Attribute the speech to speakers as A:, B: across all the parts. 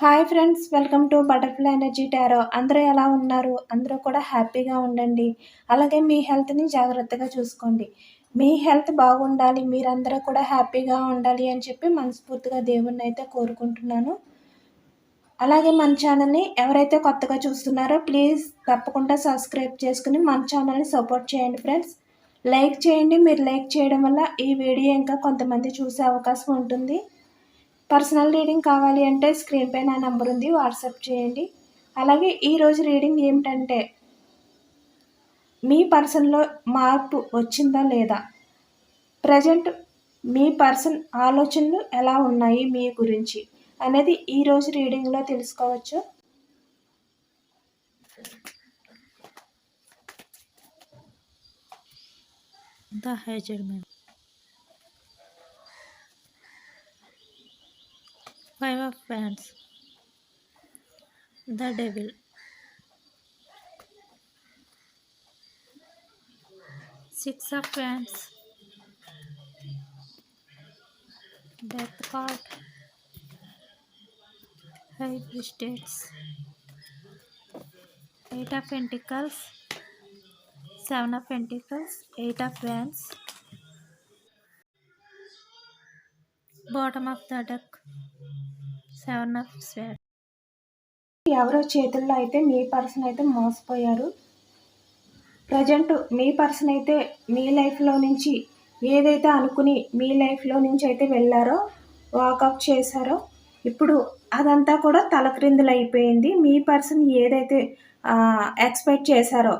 A: Hi friends welcome to butterfly energy tarot. అందరూ ఎలా ఉన్నారు? అందరూ కూడా హ్యాపీగా ఉండండి. అలాగే మీ హెల్త్ని జాగ్రత్తగా చూసుకోండి. మీ హెల్త్ బాగుండాలి మీరందరూ కూడా హ్యాపీగా ఉండాలి అని చెప్పి మనస్ఫూర్తిగా దేవుణ్ణి అయితే కోరుకుంటున్నాను. అలాగే మన ఛానల్ని ఎవరైతే కొత్తగా చూస్తున్నారో ప్లీజ్ తప్పకుండా సబ్స్క్రైబ్ చేసుకుని మన ఛానల్ని సపోర్ట్ చేయండి ఫ్రెండ్స్. లైక్ చేయండి. మీరు లైక్ చేయడం వల్ల ఈ వీడియో ఇంకా కొంతమంది చూసే అవకాశం ఉంటుంది. పర్సనల్ రీడింగ్ కావాలి అంటే స్క్రీన్ పై నా నంబర్ ఉంది వాట్సాప్ చేయండి. అలాగే ఈరోజు రీడింగ్ ఏమిటంటే మీ పర్సన్లో మార్పు వచ్చిందా లేదా? ప్రజెంట్ మీ పర్సన్ ఆలోచనలు ఎలా ఉన్నాయి మీ గురించి అనేది ఈరోజు రీడింగ్లో తెలుసుకోవచ్చు.
B: The Hazard Five of Wands. The Devil. Six of Wands. Death card. High Priestess. Eight of Pentacles. Seven of Pentacles. Eight of Wands. Bottom of the deck. Seven of swords
A: ఎవరో చేతుల్లో అయితే మీ పర్సన్ అయితే మోసపోయారు. Present మీ person అయితే మీ లైఫ్లో నుంచి ఏదైతే అనుకుని మీ లైఫ్లో నుంచి అయితే వెళ్ళారో వాకప్ చేశారో ఇప్పుడు అదంతా కూడా తలక్రిందులు అయిపోయింది మీ పర్సన్ ఏదైతే ఎక్స్పెక్ట్ చేశారో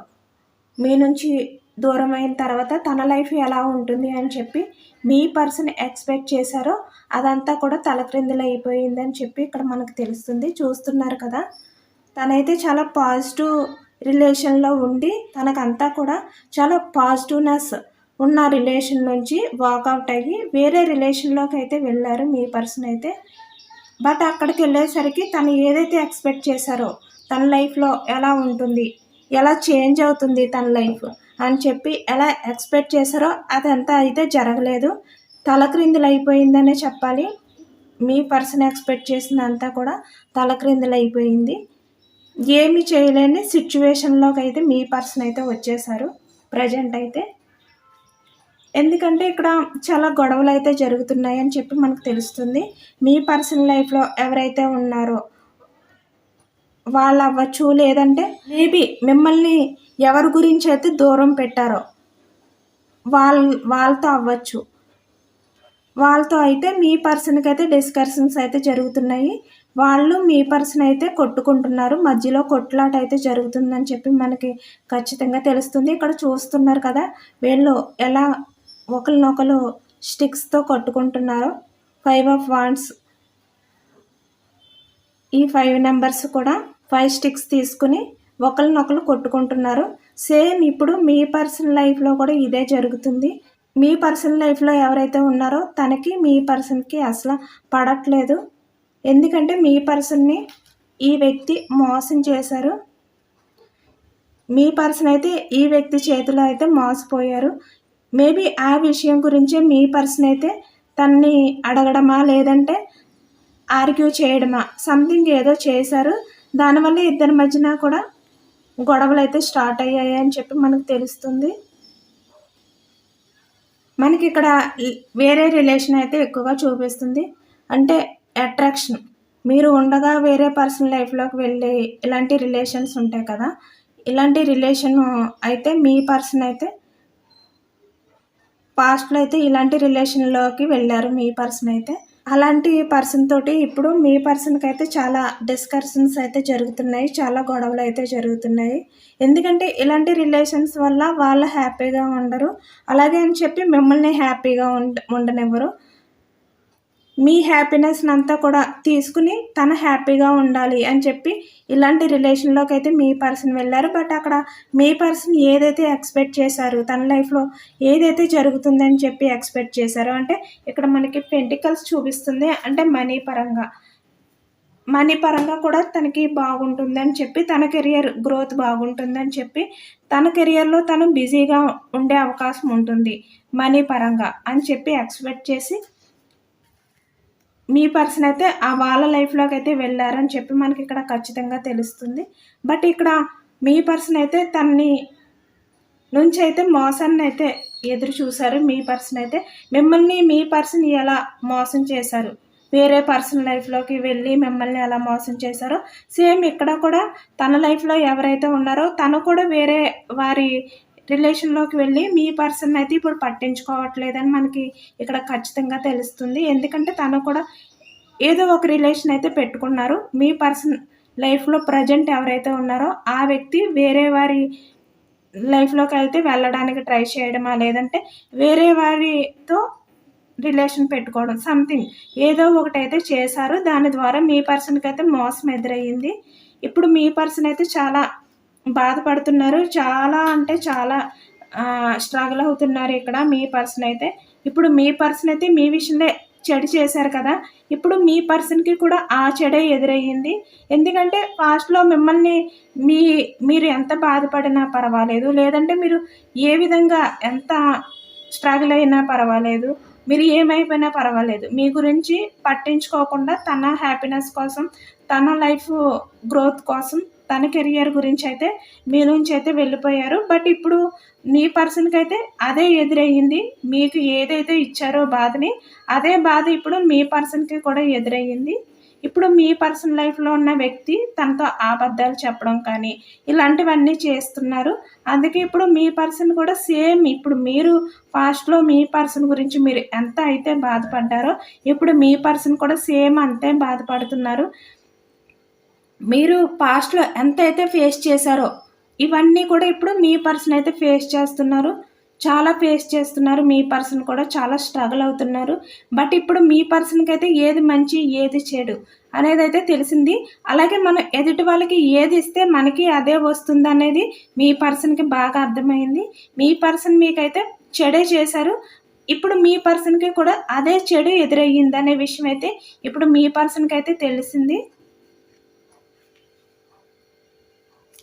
A: మీ నుంచి దూరం అయిన తర్వాత తన లైఫ్ ఎలా ఉంటుంది అని చెప్పి మీ పర్సన్ ఎక్స్పెక్ట్ చేశారో అదంతా కూడా తలక్రిందులు అయిపోయిందని చెప్పి ఇక్కడ మనకు తెలుస్తుంది. చూస్తున్నారు కదా తనైతే చాలా పాజిటివ్ రిలేషన్లో ఉండి తనకంతా కూడా చాలా పాజిటివ్నెస్ ఉన్న రిలేషన్ నుంచి వాకౌట్ అయ్యి వేరే రిలేషన్లోకి అయితే వెళ్ళారు మీ పర్సన్ అయితే. బట్ అక్కడికి వెళ్ళేసరికి తను ఏదైతే ఎక్స్పెక్ట్ చేశారో తన లైఫ్లో ఎలా ఉంటుంది ఎలా చేంజ్ అవుతుంది తన లైఫ్ అని చెప్పి ఎలా ఎక్స్పెక్ట్ చేశారో అదంతా అయితే జరగలేదు. తలక్రిందులు అయిపోయిందనే చెప్పాలి. మీ పర్సన్ ఎక్స్పెక్ట్ చేసిందంతా కూడా తలక్రిందులు అయిపోయింది ఏమి చేయలేని సిచ్యువేషన్లోకి అయితే మీ పర్సన్ అయితే వచ్చేసారు ప్రజెంట్ అయితే. ఎందుకంటే ఇక్కడ చాలా గొడవలు అయితే జరుగుతున్నాయి అని చెప్పి మనకు తెలుస్తుంది. మీ పర్సనల్ లైఫ్లో ఎవరైతే ఉన్నారో వాళ్ళు అవ్వచ్చు లేదంటే మేబీ మిమ్మల్ని ఎవరి గురించి అయితే దూరం పెట్టారో వాళ్ళ వాళ్ళతో అవ్వచ్చు. వాళ్ళతో అయితే మీ పర్సన్కి అయితే డిస్కషన్స్ అయితే జరుగుతున్నాయి. వాళ్ళు మీ పర్సన్ అయితే కొట్టుకుంటున్నారు. మధ్యలో కొట్లాట అయితే జరుగుతుందని చెప్పి మనకి ఖచ్చితంగా తెలుస్తుంది. ఇక్కడ చూస్తున్నారు కదా వీళ్ళు ఎలా ఒకరినొకరు స్టిక్స్తో కొట్టుకుంటున్నారో ఫైవ్ ఆఫ్ వాన్స్. ఈ ఫైవ్ నెంబర్స్ కూడా ఫైవ్ స్టిక్స్ తీసుకుని ఒకరినొకరు కొట్టుకుంటున్నారు. సేమ్ ఇప్పుడు మీ పర్సనల్ లైఫ్లో కూడా ఇదే జరుగుతుంది. మీ పర్సనల్ లైఫ్లో ఎవరైతే ఉన్నారో తనకి మీ పర్సన్కి అసలు పడట్లేదు. ఎందుకంటే మీ పర్సన్ని ఈ వ్యక్తి మోసం చేశారు. మీ పర్సన్ అయితే ఈ వ్యక్తి చేతిలో అయితే మోసపోయారు. మేబీ ఆ విషయం గురించే మీ పర్సన్ అయితే తన్ని అడగడమా లేదంటే ఆర్గ్యూ చేయడమా సంథింగ్ ఏదో చేశారు. దానివల్ల ఇద్దరి మధ్యన కూడా గొడవలు అయితే స్టార్ట్ అయ్యాయి అని చెప్పి మనకు తెలుస్తుంది. మనకి ఇక్కడ వేరే రిలేషన్ అయితే ఎక్కువగా చూపిస్తుంది. అంటే అట్రాక్షన్. మీరు ఉండగా వేరే పర్సన్ లైఫ్లోకి వెళ్ళి ఇలాంటి రిలేషన్స్ ఉంటాయి కదా. ఇలాంటి రిలేషన్ అయితే మీ పర్సన్ అయితే పాస్ట్లో అయితే ఇలాంటి రిలేషన్లోకి వెళ్ళారు మీ పర్సన్ అయితే. అలాంటి పర్సన్ తోటి ఇప్పుడు మీ పర్సన్కి అయితే చాలా డిస్కషన్స్ అయితే జరుగుతున్నాయి చాలా గొడవలు అయితే జరుగుతున్నాయి. ఎందుకంటే ఇలాంటి రిలేషన్స్ వల్ల వాళ్ళు హ్యాపీగా ఉండరు. అలాగే అని చెప్పి మిమ్మల్ని హ్యాపీగా ఉండ ఉండనివ్వరు. మీ హ్యాపీనెస్ని అంతా కూడా తీసుకుని తను హ్యాపీగా ఉండాలి అని చెప్పి ఇలాంటి రిలేషన్లోకి అయితే మీ పర్సన్ వెళ్ళారు. బట్ అక్కడ మీ పర్సన్ ఏదైతే ఎక్స్పెక్ట్ చేశారు తన లైఫ్లో ఏదైతే జరుగుతుందని చెప్పి ఎక్స్పెక్ట్ చేశారో అంటే ఇక్కడ మనకి పెంటికల్స్ చూపిస్తుంది. అంటే మనీ పరంగా. మనీ పరంగా కూడా తనకి బాగుంటుందని చెప్పి తన కెరియర్ గ్రోత్ బాగుంటుందని చెప్పి తన కెరియర్లో తను బిజీగా ఉండే అవకాశం ఉంటుంది. మనీ పరంగా అని చెప్పి ఎక్స్పెక్ట్ చేసి మీ పర్సన్ అయితే ఆ వాళ్ళ లైఫ్లోకి అయితే వెళ్ళారని చెప్పి మనకి ఇక్కడ ఖచ్చితంగా తెలుస్తుంది. బట్ ఇక్కడ మీ పర్సన్ అయితే తన్ని నుంచి అయితే మోసాన్ని అయితే ఎదురు చూశారు. మీ పర్సన్ అయితే మిమ్మల్ని మీ పర్సన్ ఎలా మోసం చేశారు? వేరే పర్సన్ లైఫ్లోకి వెళ్ళి మిమ్మల్ని ఎలా మోసం చేశారో సేమ్ ఇక్కడ కూడా తన లైఫ్లో ఎవరైతే ఉన్నారో తను కూడా వేరే వారి రిలేషన్లోకి వెళ్ళి మీ పర్సన్ అయితే ఇప్పుడు పట్టించుకోవట్లేదని మనకి ఇక్కడ ఖచ్చితంగా తెలుస్తుంది. ఎందుకంటే తను కూడా ఏదో ఒక రిలేషన్ అయితే పెట్టుకున్నారు. మీ పర్సన్ లైఫ్లో ప్రజెంట్ ఎవరైతే ఉన్నారో ఆ వ్యక్తి వేరే వారి లైఫ్లోకి అయితే వెళ్ళడానికి ట్రై చేయడమా? లేదంటే వేరే వారితో రిలేషన్ పెట్టుకోవడం సంథింగ్ ఏదో ఒకటి అయితే చేశారు. దాని ద్వారా మీ పర్సన్కి అయితే మోసం ఎదురయ్యింది. ఇప్పుడు మీ పర్సన్ అయితే చాలా బాధపడుతున్నారు. చాలా అంటే చాలా స్ట్రగుల్ అవుతున్నారు ఇక్కడ మీ పర్సన్ అయితే. ఇప్పుడు మీ పర్సన్ అయితే మీ విషయంలో చెడు చేశారు కదా. ఇప్పుడు మీ పర్సన్కి కూడా ఆ చెడే ఎదురయ్యింది. ఎందుకంటే ఫాస్ట్లో మిమ్మల్ని మీ మీరు ఎంత బాధపడినా పర్వాలేదు. లేదంటే మీరు ఏ విధంగా ఎంత స్ట్రగుల్ అయినా పర్వాలేదు. మీరు ఏమైపోయినా పర్వాలేదు. మీ గురించి పట్టించుకోకుండా తన హ్యాపీనెస్ కోసం తన లైఫ్ గ్రోత్ కోసం తన కెరియర్ గురించి అయితే మీ నుంచి అయితే వెళ్ళిపోయారు. బట్ ఇప్పుడు మీ పర్సన్కి అయితే అదే ఎదురయ్యింది. మీకు ఏదైతే ఇచ్చారో బాధని అదే బాధ ఇప్పుడు మీ పర్సన్కి కూడా ఎదురయ్యింది. ఇప్పుడు మీ పర్సన్ లైఫ్లో ఉన్న వ్యక్తి తనతో అబద్ధాలు చెప్పడం కానీ ఇలాంటివన్నీ చేస్తున్నారు. అందుకే ఇప్పుడు మీ పర్సన్ కూడా సేమ్ ఇప్పుడు మీరు ఫాస్ట్లో మీ పర్సన్ గురించి మీరు ఎంత అయితే బాధపడ్డారో ఇప్పుడు మీ పర్సన్ కూడా సేమ్ అంతే బాధపడుతున్నారు. మీరు పాస్ట్లో ఎంత అయితే ఫేస్ చేశారో ఇవన్నీ కూడా ఇప్పుడు మీ పర్సన్ అయితే ఫేస్ చేస్తున్నారు. చాలా ఫేస్ చేస్తున్నారు. మీ పర్సన్ కూడా చాలా స్ట్రగుల్ అవుతున్నారు. బట్ ఇప్పుడు మీ పర్సన్కి అయితే ఏది మంచి ఏది చెడు అనేది అయితే తెలిసింది. అలాగే మనం ఎదుటి వాళ్ళకి ఏది ఇస్తే మనకి అదే వస్తుంది అనేది మీ పర్సన్కి బాగా అర్థమైంది. మీ పర్సన్ మీకైతే చెడే చేశారు. ఇప్పుడు మీ పర్సన్కి కూడా అదే చెడు ఎదురయ్యింది అనే విషయం అయితే ఇప్పుడు మీ పర్సన్కి అయితే తెలిసింది.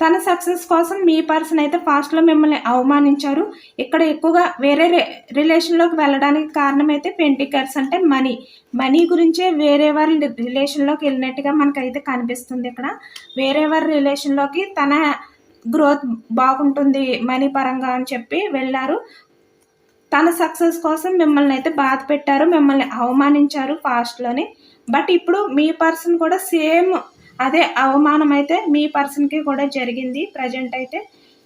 A: తన సక్సెస్ కోసం మీ పర్సన్ అయితే ఫాస్ట్లో మిమ్మల్ని అవమానించారు. ఇక్కడ ఎక్కువగా వేరే రిలేషన్లోకి వెళ్ళడానికి కారణం అయితే పెంటికర్స్ అంటే మనీ. మనీ గురించే వేరే వారి రిలేషన్లోకి వెళ్ళినట్టుగా మనకైతే కనిపిస్తుంది ఇక్కడ. వేరే వారి రిలేషన్లోకి తన గ్రోత్ బాగుంటుంది మనీ పరంగా అని చెప్పి వెళ్ళారు. తన సక్సెస్ కోసం మిమ్మల్ని అయితే బాధ పెట్టారు మిమ్మల్ని అవమానించారు ఫాస్ట్లోని. బట్ ఇప్పుడు మీ పర్సన్ కూడా సేమ్ అదే అవమానం అయితే మీ పర్సన్కి కూడా జరిగింది ప్రజెంట్ అయితే.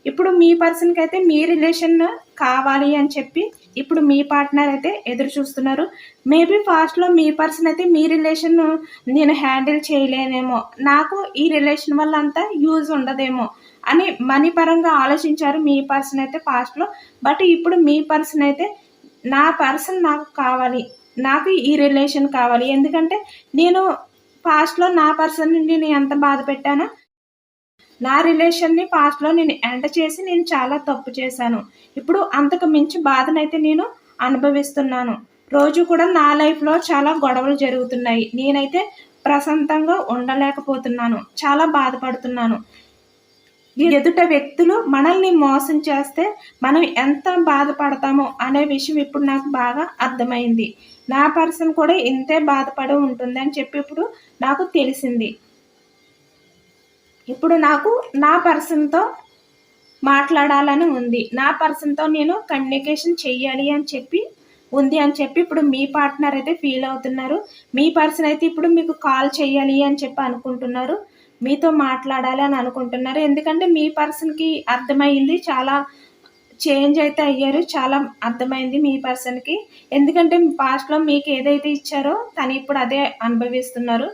A: ఇప్పుడు మీ పర్సన్కి అయితే మీ రిలేషన్ కావాలి అని చెప్పి ఇప్పుడు మీ పార్ట్నర్ అయితే ఎదురు చూస్తున్నారు. మేబీ ఫాస్ట్లో మీ పర్సన్ అయితే మీ రిలేషన్ నేను హ్యాండిల్ చేయలేనేమో నాకు ఈ రిలేషన్ వల్ల అంతా యూజ్ ఉండదేమో అని మనీ పరంగా ఆలోచించారు మీ పర్సన్ అయితే ఫాస్ట్లో. బట్ ఇప్పుడు మీ పర్సన్ అయితే నా పర్సన్ నాకు కావాలి నాకు ఈ రిలేషన్ కావాలి. ఎందుకంటే నేను పాస్ట్లో నా పర్సన్ని నేను ఎంత బాధ పెట్టానో నా రిలేషన్ని పాస్ట్లో నేను ఎంట చేసి నేను చాలా తప్పు చేశాను. ఇప్పుడు అంతకు మించి బాధనైతే నేను అనుభవిస్తున్నాను. రోజు కూడా నా లైఫ్లో చాలా గొడవలు జరుగుతున్నాయి. నేనైతే ప్రశాంతంగా ఉండలేకపోతున్నాను. చాలా బాధపడుతున్నాను. ఎదుట వ్యక్తులు మనల్ని మోసం చేస్తే మనం ఎంత బాధపడతామో అనే విషయం ఇప్పుడు నాకు బాగా అర్థమైంది. నా పర్సన్ కూడా ఇంతే బాధపడి ఉంటుంది అని చెప్పి ఇప్పుడు నాకు తెలిసింది. ఇప్పుడు నాకు నా పర్సన్తో మాట్లాడాలని ఉంది. నా పర్సన్తో నేను కమ్యూనికేషన్ చెయ్యాలి అని చెప్పి ఉంది అని చెప్పి ఇప్పుడు మీ పార్ట్నర్ అయితే ఫీల్ అవుతున్నారు. మీ పర్సన్ అయితే ఇప్పుడు మీకు కాల్ చేయాలి అని చెప్పి అనుకుంటున్నారు. మీతో మాట్లాడాలి అని అనుకుంటున్నారు. ఎందుకంటే మీ పర్సన్కి అర్థమైంది. చాలా చేంజ్ అయితే అయ్యారు. చాలా అర్థమైంది మీ పర్సన్కి ఎందుకంటే పాస్ట్లో మీకు ఏదైతే ఇచ్చారో తను ఇప్పుడు అదే అనుభవిస్తున్నారు.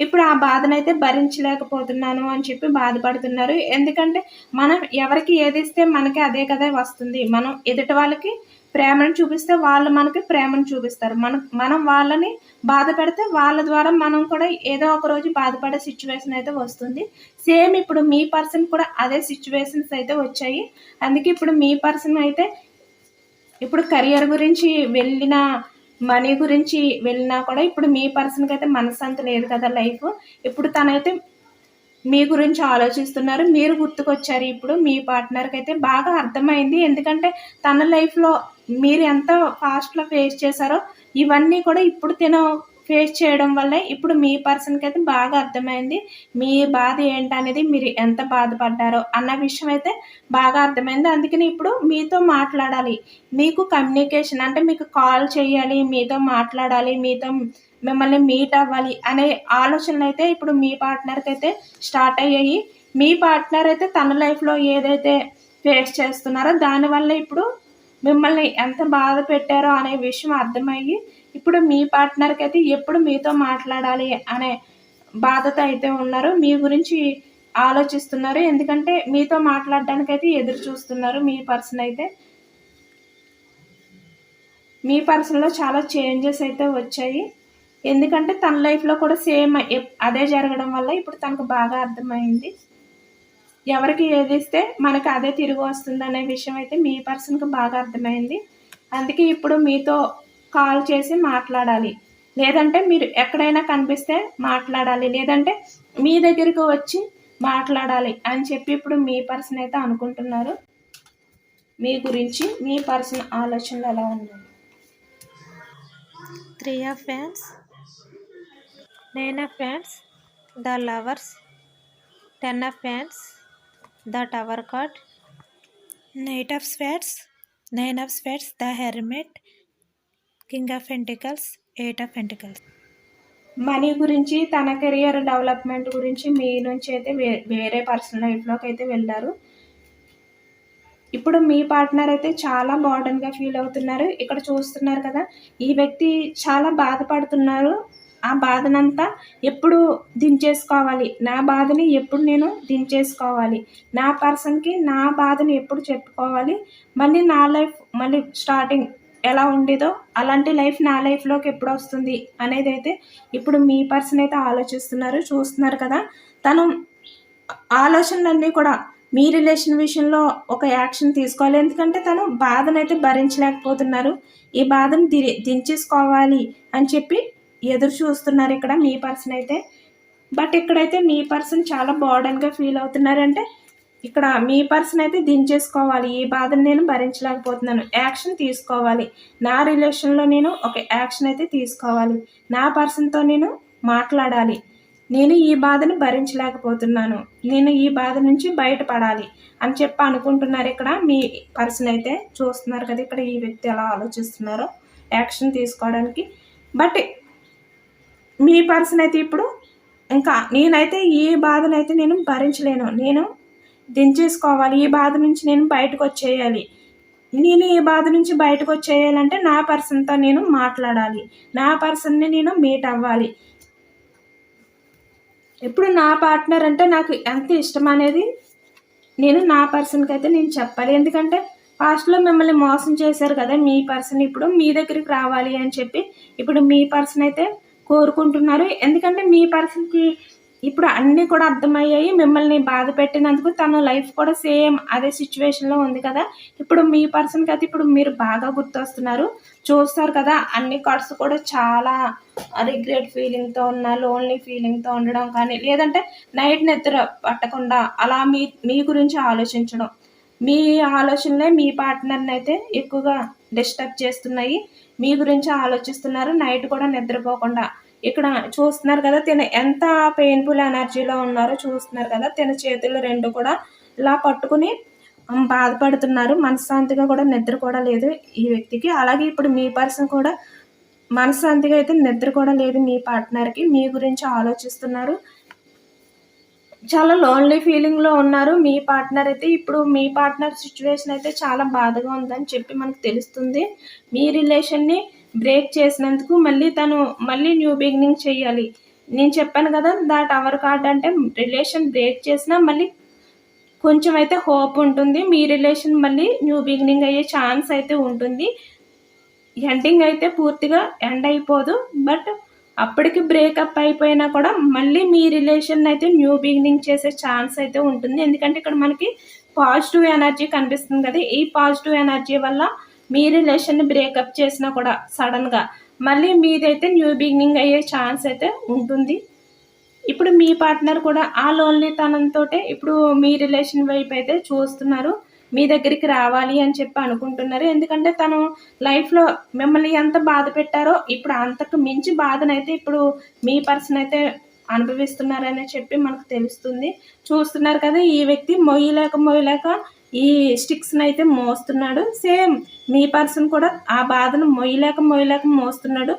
A: ఇప్పుడు ఆ బాధనైతే భరించలేకపోతున్నాను అని చెప్పి బాధపడుతున్నారు. ఎందుకంటే మనం ఎవరికి ఏది ఇస్తే మనకి అదే కదా వస్తుంది. మనం ఎదుటి వాళ్ళకి ప్రేమను చూపిస్తే వాళ్ళు మనకి ప్రేమను చూపిస్తారు. మనం మనం వాళ్ళని బాధ పెడితే వాళ్ళ ద్వారా మనం కూడా ఏదో ఒక రోజు బాధపడే సిచ్యువేషన్ అయితే వస్తుంది. సేమ్ ఇప్పుడు మీ పర్సన్ కూడా అదే సిచ్యువేషన్స్ అయితే వచ్చాయి. అందుకే ఇప్పుడు మీ పర్సన్ అయితే ఇప్పుడు కెరియర్ గురించి వెళ్ళిన మనీ గురించి వెళ్ళినా కూడా ఇప్పుడు మీ పర్సన్కి అయితే మనశ్శాంతి లేదు కదా లైఫ్ ఇప్పుడు తనైతే మీ గురించి ఆలోచిస్తున్నారు మీరు గుర్తుకొచ్చారు ఇప్పుడు మీ పార్ట్నర్కి అయితే బాగా అర్థమైంది. ఎందుకంటే తన లైఫ్లో మీరు ఎంత ఫాస్ట్లో ఫేస్ చేశారో ఇవన్నీ కూడా ఇప్పుడు తిన ఫేస్ చేయడం వల్ల ఇప్పుడు మీ పర్సన్కి అయితే బాగా అర్థమైంది. మీ బాధ ఏంటనేది మీరు ఎంత బాధపడ్డారో అన్న విషయం అయితే బాగా అర్థమైంది. అందుకని ఇప్పుడు మీతో మాట్లాడాలి. మీకు కమ్యూనికేషన్ అంటే మీకు కాల్ చేయాలి మీతో మాట్లాడాలి మీతో మిమ్మల్ని మీట్ అవ్వాలి అనే ఆలోచనలు అయితే ఇప్పుడు మీ పార్ట్నర్కి అయితే స్టార్ట్ అయ్యాయి. మీ పార్ట్నర్ అయితే తన లైఫ్లో ఏదైతే ఫేస్ చేస్తున్నారో దానివల్ల ఇప్పుడు మిమ్మల్ని ఎంత బాధ పెట్టారో అనే విషయం అర్థమయ్యి ఇప్పుడు మీ పార్ట్నర్కి అయితే ఎప్పుడు మీతో మాట్లాడాలి అనే బాధత అయితే ఉన్నారు. మీ గురించి ఆలోచిస్తున్నారు. ఎందుకంటే మీతో మాట్లాడడానికి అయితే ఎదురు చూస్తున్నారు మీ పర్సన్ అయితే. మీ పర్సన్లో చాలా చేంజెస్ అయితే వచ్చాయి. ఎందుకంటే తన లైఫ్లో కూడా సేమ్ అదే జరగడం వల్ల ఇప్పుడు తనకు బాగా అర్థమైంది. ఎవరికి ఏది ఇస్తే మనకు అదే తిరిగి వస్తుంది అనే విషయం అయితే మీ పర్సన్కి బాగా అర్థమైంది. అందుకే ఇప్పుడు మీతో కాల్ చేసి మాట్లాడాలి. లేదంటే మీరు ఎక్కడైనా కనిపిస్తే మాట్లాడాలి. లేదంటే మీ దగ్గరికి వచ్చి మాట్లాడాలి అని చెప్పి ఇప్పుడు మీ పర్సన్ అయితే అనుకుంటున్నారు. మీ గురించి మీ పర్సన్ ఆలోచనలు ఎలా ఉన్నాయి?
B: Three of fans nine of fans the lovers ten of fans the tower card knight of swords nine of swords the hermit king of pentacles eight of pentacles
A: money గురించి తన career development గురించి మీ నుంచి అయితే వే వేరే personal లైఫ్లోకి అయితే వెళ్ళారు. ఇప్పుడు మీ పార్ట్నర్ అయితే చాలా బోర్డన్గా ఫీల్ అవుతున్నారు. ఇక్కడ చూస్తున్నారు కదా ఈ వ్యక్తి చాలా బాధపడుతున్నారు. ఆ బాధనంతా ఎప్పుడు దించేసుకోవాలి? నా బాధని ఎప్పుడు నేను దించేసుకోవాలి? నా పర్సన్కి నా బాధని ఎప్పుడు చెప్పుకోవాలి? మళ్ళీ నా లైఫ్ మళ్ళీ స్టార్టింగ్ ఎలా ఉండేదో అలాంటి లైఫ్ నా లైఫ్లోకి ఎప్పుడు వస్తుంది అనేది అయితే ఇప్పుడు మీ పర్సన్ అయితే ఆలోచిస్తున్నారు చూస్తున్నారు కదా. తను ఆలోచనలన్నీ కూడా మీ రిలేషన్ విషయంలో ఒక యాక్షన్ తీసుకోవాలి. ఎందుకంటే తను బాధనైతే భరించలేకపోతున్నారు. ఈ బాధను ది దించేసుకోవాలి అని చెప్పి ఎదురు చూస్తున్నారు ఇక్కడ మీ పర్సన్ అయితే. బట్ ఇక్కడైతే మీ పర్సన్ చాలా బోర్డన్గా ఫీల్ అవుతున్నారంటే ఇక్కడ మీ పర్సన్ అయితే దించేసుకోవాలి. ఈ బాధను నేను భరించలేకపోతున్నాను. యాక్షన్ తీసుకోవాలి. నా రిలేషన్లో నేను ఒక యాక్షన్ అయితే తీసుకోవాలి. నా పర్సన్తో నేను మాట్లాడాలి. నేను ఈ బాధను భరించలేకపోతున్నాను. నేను ఈ బాధ నుంచి బయటపడాలి అని చెప్పి అనుకుంటున్నారు ఇక్కడ మీ పర్సన్ అయితే. చూస్తున్నారు కదా ఇక్కడ ఈ వ్యక్తి ఎలా ఆలోచిస్తున్నారో. యాక్షన్ తీసుకోవడానికి. బట్ మీ పర్సన్ అయితే ఇప్పుడు ఇంకా నేనైతే ఈ బాధనైతే నేను భరించలేను. నేను దించేసుకోవాలి. ఈ బాధ నుంచి నేను బయటకు వచ్చేయాలి. నేను ఈ బాధ నుంచి బయటకు వచ్చేయాలంటే నా పర్సన్తో నేను మాట్లాడాలి. నా పర్సన్ని నేను మీట్ అవ్వాలి. ఇప్పుడు నా పార్ట్నర్ అంటే నాకు ఎంత ఇష్టం అనేది నేను నా పర్సన్కి అయితే నేను చెప్పాలి. ఎందుకంటే పాస్ట్లో మిమ్మల్ని మోసం చేశారు కదా మీ పర్సన్. ఇప్పుడు మీ దగ్గరికి రావాలి అని చెప్పి ఇప్పుడు మీ పర్సన్ అయితే కోరుకుంటున్నారు. ఎందుకంటే మీ పర్సన్కి ఇప్పుడు అన్నీ కూడా అర్థమయ్యాయి. మిమ్మల్ని బాధ పెట్టినందుకు తన లైఫ్ కూడా సేమ్ అదే సిచ్యువేషన్లో ఉంది కదా. ఇప్పుడు మీ పర్సన్కి అయితే ఇప్పుడు మీరు బాగా గుర్తొస్తున్నారు. చూస్తారు కదా అన్ని కార్డ్స్ కూడా చాలా రిగ్రెట్ ఫీలింగ్తో ఉన్న లోన్లీ ఫీలింగ్తో ఉండడం కానీ లేదంటే నైట్ నిద్ర పట్టకుండా అలా మీ మీ గురించి ఆలోచించడం. మీ ఆలోచనలే మీ పార్ట్నర్ని అయితే ఎక్కువగా డిస్టర్బ్ చేస్తున్నాయి. మీ గురించి ఆలోచిస్తున్నారు నైట్ కూడా నిద్రపోకుండా. ఇక్కడ చూస్తున్నారు కదా తిన ఎంత పెయిన్ఫుల్ ఎనర్జీలో ఉన్నారో చూస్తున్నారు కదా తిన చేతులు రెండు కూడా ఇలా పట్టుకుని బాధపడుతున్నారు. మనశ్శాంతిగా కూడా నిద్ర కూడా లేదు ఈ వ్యక్తికి. అలాగే ఇప్పుడు మీ పర్సన్ కూడా మనశ్శాంతిగా అయితే నిద్ర కూడా లేదు మీ పార్ట్నర్కి మీ గురించి ఆలోచిస్తున్నారు. చాలా లోన్లీ ఫీలింగ్లో ఉన్నారు. మీ పార్ట్నర్ అయితే ఇప్పుడు మీ పార్ట్నర్ సిచ్యువేషన్ అయితే చాలా బాధగా ఉందని చెప్పి మనకు తెలుస్తుంది. మీ రిలేషన్ని బ్రేక్ చేసినందుకు మళ్ళీ తను మళ్ళీ న్యూ బిగినింగ్ చేయాలి. నేను చెప్పాను కదా దాట్ అవర్ కార్డ్ అంటే రిలేషన్ బ్రేక్ చేసినా మళ్ళీ కొంచెం అయితే హోప్ ఉంటుంది. మీ రిలేషన్ మళ్ళీ న్యూ బిగినింగ్ అయ్యే ఛాన్స్ అయితే ఉంటుంది. ఎండింగ్ అయితే పూర్తిగా ఎండ్ అయిపోదు. బట్ అప్పటికి బ్రేకప్ అయిపోయినా కూడా మళ్ళీ మీ రిలేషన్ అయితే న్యూ బిగినింగ్ చేసే ఛాన్స్ అయితే ఉంటుంది. ఎందుకంటే ఇక్కడ మనకి పాజిటివ్ ఎనర్జీ కనిపిస్తుంది కదా. ఈ పాజిటివ్ ఎనర్జీ వల్ల మీ రిలేషన్ బ్రేకప్ చేసినా కూడా సడన్గా మళ్ళీ మీదైతే న్యూ బిగినింగ్ అయ్యే ఛాన్స్ అయితే ఉంటుంది. ఇప్పుడు మీ పార్ట్నర్ కూడా ఆ లోన్లీతనంతో ఇప్పుడు మీ రిలేషన్ వైపు అయితే చూస్తున్నారు. మీ దగ్గరికి రావాలి అని చెప్పి అనుకుంటున్నారు. ఎందుకంటే తను లైఫ్లో మిమ్మల్ని ఎంత బాధ పెట్టారో ఇప్పుడు అంతకు మించి బాధనైతే ఇప్పుడు మీ పర్సన్ అయితే అనుభవిస్తున్నారని చెప్పి మనకు తెలుస్తుంది. చూస్తున్నారు కదా ఈ వ్యక్తి మొయ్యలేక మొయ్యలేక ఈ స్టిక్స్ని అయితే మోస్తున్నాడు. సేమ్ మీ పర్సన్ కూడా ఆ బాధను మొయ్యలేక మొయ్యలేక మోస్తున్నాడు.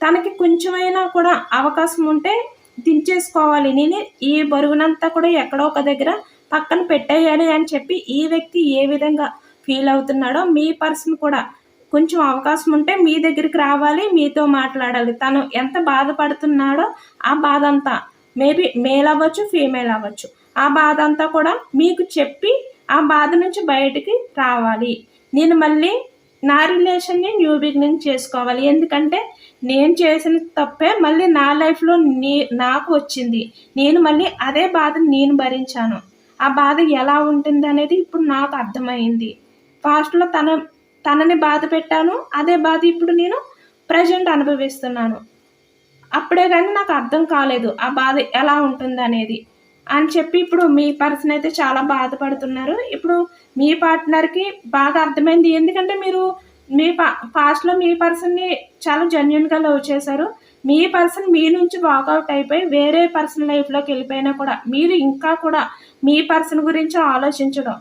A: తనకి కొంచెమైనా కూడా అవకాశం ఉంటే దించేసుకోవాలి. నేను ఈ బరువునంతా కూడా ఎక్కడో ఒక దగ్గర పక్కన పెట్టేయాలి అని చెప్పి ఈ వ్యక్తి ఏ విధంగా ఫీల్ అవుతున్నాడో మీ పర్సన్ కూడా కొంచెం అవకాశం ఉంటే మీ దగ్గరికి రావాలి మీతో మాట్లాడాలి. తను ఎంత బాధపడుతున్నాడో ఆ బాధ అంతా మేబీ మేల్ అవ్వచ్చు ఫీమేల్ అవ్వచ్చు. ఆ బాధ అంతా కూడా మీకు చెప్పి ఆ బాధ నుంచి బయటికి రావాలి. నేను మళ్ళీ నా రిలేషన్ని న్యూ బిగినింగ్ చేసుకోవాలి. ఎందుకంటే నేను చేసిన తప్పే మళ్ళీ నా లైఫ్లో నీ నాకు వచ్చింది. నేను మళ్ళీ అదే బాధను నేను భరించాను. ఆ బాధ ఎలా ఉంటుంది అనేది ఇప్పుడు నాకు అర్థమైంది. పాస్ట్లో తన తనని బాధ పెట్టాను అదే బాధ ఇప్పుడు నేను ప్రజెంట్ అనుభవిస్తున్నాను. అప్పుడే కానీ నాకు అర్థం కాలేదు ఆ బాధ ఎలా ఉంటుంది అనేది అని చెప్పి ఇప్పుడు మీ పర్సన్ అయితే చాలా బాధపడుతున్నారు. ఇప్పుడు మీ పార్ట్నర్కి బాగా అర్థమైంది. ఎందుకంటే మీరు మీ పా పాస్ట్లో మీ పర్సన్ని చాలా జెన్యున్గా లవ్ చేశారు. మీ పర్సన్ మీ నుంచి వాకౌట్ అయిపోయి వేరే పర్సన్ లైఫ్లోకి వెళ్ళిపోయినా కూడా మీరు ఇంకా కూడా మీ పర్సన్ గురించి ఆలోచించడం.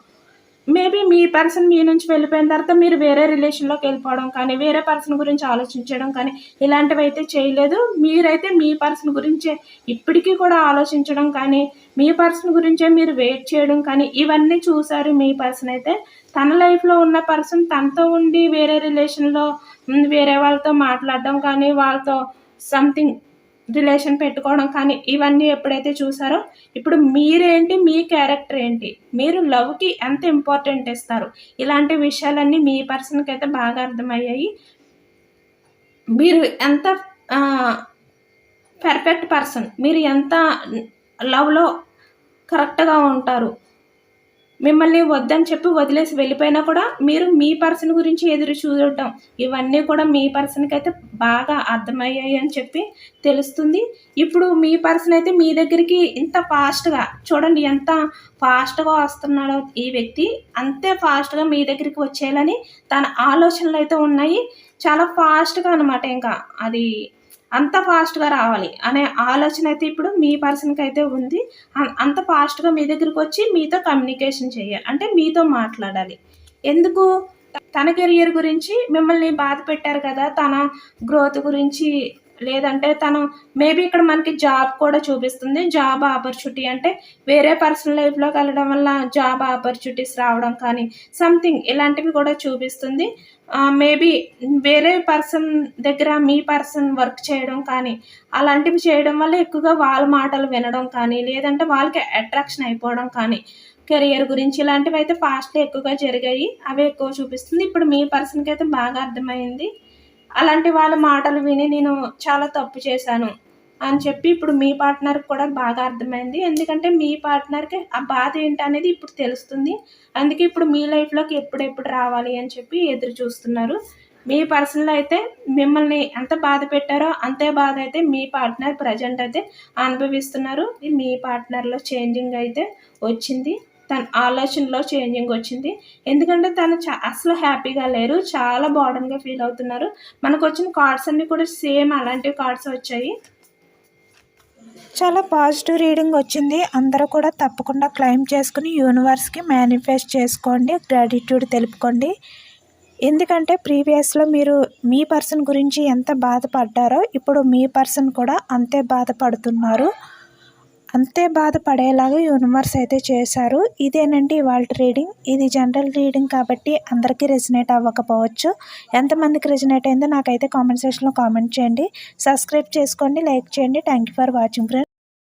A: మేబీ మీ పర్సన్ మీ నుంచి వెళ్ళిపోయిన తర్వాత మీరు వేరే రిలేషన్లోకి వెళ్ళిపోవడం కానీ వేరే పర్సన్ గురించి ఆలోచించడం కానీ ఇలాంటివి అయితే చేయలేదు. మీరైతే మీ పర్సన్ గురించే ఇప్పటికీ కూడా ఆలోచించడం కానీ మీ పర్సన్ గురించే మీరు వెయిట్ చేయడం కానీ ఇవన్నీ చూసారు మీ పర్సన్ అయితే. తన లైఫ్లో ఉన్న పర్సన్ తనతో ఉండి వేరే రిలేషన్లో వేరే వాళ్ళతో మాట్లాడడం కానీ వాళ్ళతో సంథింగ్ రిలేషన్ పెట్టుకోవడం కానీ ఇవన్నీ ఎప్పుడైతే చూసారో ఇప్పుడు మీరేంటి మీ క్యారెక్టర్ ఏంటి? మీరు లవ్కి ఎంత ఇంపార్టెంట్ ఇస్తారు? ఇలాంటి విషయాలన్నీ మీ పర్సన్కి అయితే బాగా అర్థమయ్యాయి. మీరు ఎంత పర్ఫెక్ట్ పర్సన్ మీరు ఎంత లవ్లో కరెక్ట్గా ఉంటారు? మిమ్మల్ని వద్దని చెప్పి వదిలేసి వెళ్ళిపోయినా కూడా మీరు మీ పర్సన్ గురించి ఎదురు చూడటం. ఇవన్నీ కూడా మీ పర్సన్కి అయితే బాగా అర్థమయ్యాయి అని చెప్పి తెలుస్తుంది. ఇప్పుడు మీ పర్సన్ అయితే మీ దగ్గరికి ఇంత ఫాస్ట్గా చూడండి ఎంత ఫాస్ట్గా వస్తున్నాడో ఈ వ్యక్తి. అంతే ఫాస్ట్గా మీ దగ్గరికి వచ్చేయాలని తన ఆలోచనలు అయితే ఉన్నాయి. చాలా ఫాస్ట్గా అనమాట ఇంకా అది అంత ఫాస్ట్గా రావాలి అనే ఆలోచన అయితే ఇప్పుడు మీ పర్సన్కి అయితే ఉంది అంత ఫాస్ట్గా మీ దగ్గరికి వచ్చి మీతో కమ్యూనికేషన్ చేయాలి అంటే మీతో మాట్లాడాలి. ఎందుకు? తన కెరియర్ గురించి మిమ్మల్ని బాధ పెట్టారు కదా తన గ్రోత్ గురించి లేదంటే తను మేబీ ఇక్కడ మనకి జాబ్ కూడా చూపిస్తుంది. జాబ్ ఆపర్చునిటీ అంటే వేరే పర్సనల్ లైఫ్లోకి వెళ్ళడం వల్ల జాబ్ ఆపర్చునిటీస్ రావడం కానీ సంథింగ్ ఇలాంటివి కూడా చూపిస్తుంది. మేబీ వేరే పర్సన్ దగ్గర మీ పర్సన్ వర్క్ చేయడం కానీ అలాంటివి చేయడం వల్ల ఎక్కువగా వాళ్ళ మాటలు వినడం కానీ లేదంటే వాళ్ళకి అట్రాక్షన్ అయిపోవడం కానీ కెరియర్ గురించి ఇలాంటివి అయితే ఫాస్ట్గా ఎక్కువగా జరిగాయి. అవి ఎక్కువ చూపిస్తుంది. ఇప్పుడు మీ పర్సన్కి అయితే బాగా అర్థమైంది. అలాంటి వాళ్ళ మాటలు విని నేను చాలా తప్పు చేశాను అని చెప్పి ఇప్పుడు మీ పార్ట్నర్కి కూడా బాగా అర్థమైంది. ఎందుకంటే మీ పార్ట్నర్కి ఆ బాధ ఏంటి అనేది ఇప్పుడు తెలుస్తుంది. అందుకే ఇప్పుడు మీ లైఫ్లోకి ఎప్పుడెప్పుడు రావాలి అని చెప్పి ఎదురు చూస్తున్నారు. మీ పర్సనల్ అయితే మిమ్మల్ని ఎంత బాధ పెట్టారో అంతే బాధ అయితే మీ పార్ట్నర్ ప్రజెంట్ అయితే అనుభవిస్తున్నారు. ఇది మీ పార్ట్నర్లో చేంజింగ్ అయితే వచ్చింది. తన ఆలోచనలో చేంజింగ్ వచ్చింది. ఎందుకంటే తను చా అసలు హ్యాపీగా లేరు. చాలా బాడన్గా ఫీల్ అవుతున్నారు. మనకు వచ్చిన కార్డ్స్ అన్నీ కూడా సేమ్ అలాంటి కార్డ్స్ వచ్చాయి.
B: చాలా పాజిటివ్ రీడింగ్ వచ్చింది. అందరూ కూడా తప్పకుండా క్లైమ్ చేసుకుని యూనివర్స్కి మేనిఫెస్ట్ చేసుకోండి. గ్రాటిట్యూడ్ తెలుపుకోండి. ఎందుకంటే ప్రీవియస్లో మీరు మీ పర్సన్ గురించి ఎంత బాధపడ్డారో ఇప్పుడు మీ పర్సన్ కూడా అంతే బాధపడుతున్నారు. అంతే బాధపడేలాగా యూనివర్స్ అయితే చేశారు. ఇదేనండి ఇవాళ రీడింగ్ ఇది జనరల్ రీడింగ్ కాబట్టి అందరికీ రెజినేట్ అవ్వకపోవచ్చు. ఎంతమందికి రెజినేట్ అయిందో నాకైతే కామెంట్ సెక్షన్లో కామెంట్ చేయండి. సబ్స్క్రైబ్ చేసుకోండి లైక్ చేయండి. Thank you for watching friends